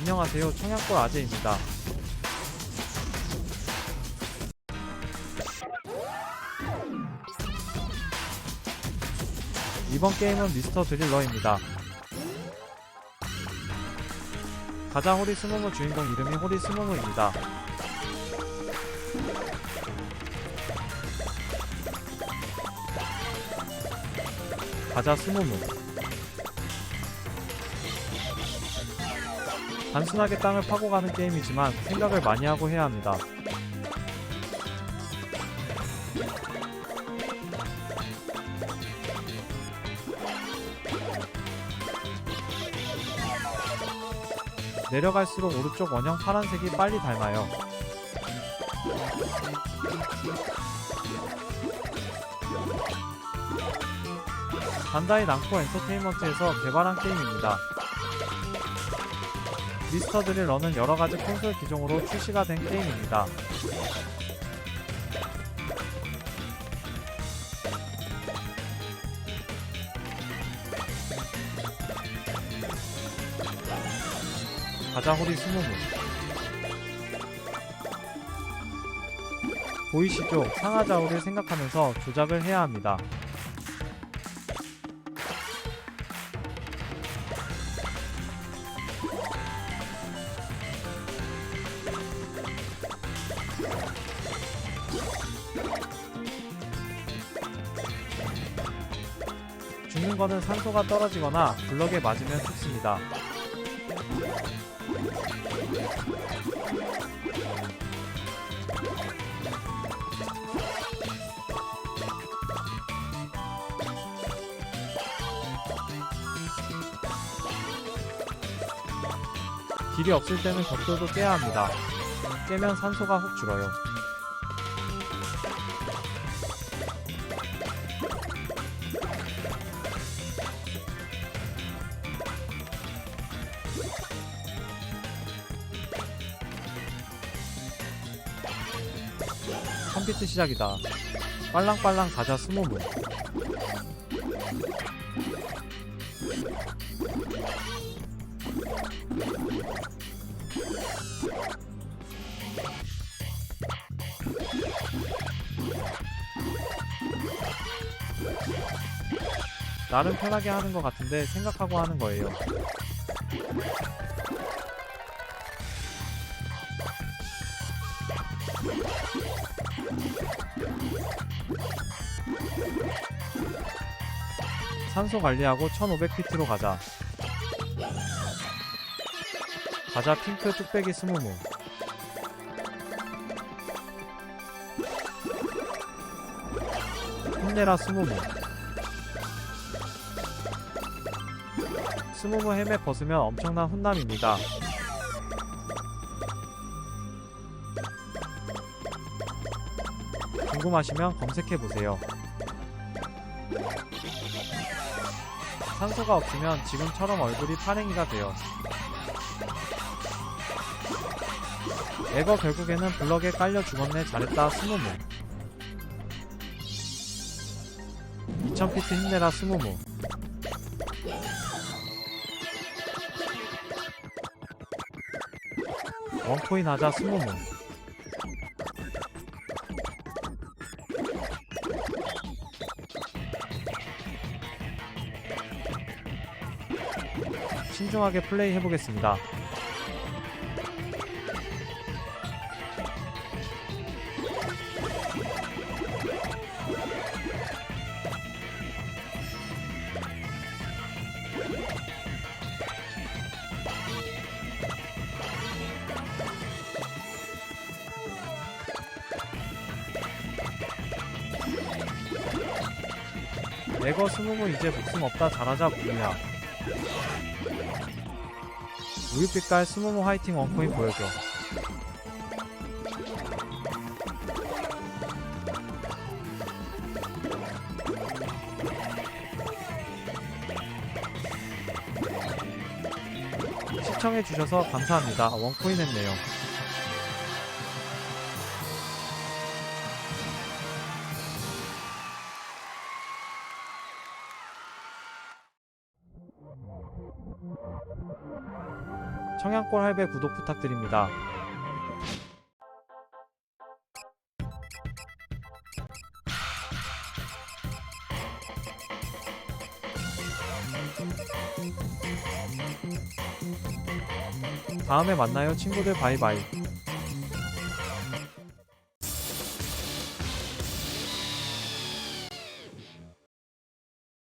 안녕하세요 청양골 아재입니다. 이번 게임은 미스터 드릴러입니다. 가자 호리 스모모 주인공 이름이 호리 스모모입니다. 가자 스모모 단순하게 땅을 파고 가는 게임이지만 생각을 많이 하고 해야 합니다. 내려갈수록 오른쪽 원형 파란색이 빨리 닮아요. 반다이 남코 엔터테인먼트에서 개발한 게임입니다. 미스터 드릴러는 여러가지 콘솔 기종으로 출시가 된 게임입니다. 가자호리 스무무 보이시죠? 상하좌우를 생각하면서 조작을 해야 합니다. 거는 산소가 떨어지거나 블럭에 맞으면 죽습니다. 길이 없을 때는 벽돌도 깨야 합니다. 깨면 산소가 훅 줄어요. 컴퓨터 시작이다. 빨랑빨랑 가자 스모모. 나름 편하게 하는 것 같은데 생각하고 하는 거예요. 산소 관리하고 1500피트로 가자. 가자 핑크 뚝배기 스무무. 힘내라 스무무. 스무무 헬멧 벗으면 엄청난 훈남입니다. 궁금하시면 검색해보세요. 산소가 없으면 지금처럼 얼굴이 파랭이가 돼요. 에거 결국에는 블럭에 깔려 죽었네 잘했다 스무무. 2000피트 힘내라 스무무. 원코인 하자 스무무 신중하게 플레이 해 보겠습니다. 내거 스무무 이제 목숨 없다 잘하자 무야 우유빛깔 스무무 화이팅 원코인 보여줘. 시청해주셔서 감사합니다. 원코인 했네요 청양골 할배 구독 부탁드립니다. 다음에 만나요 친구들.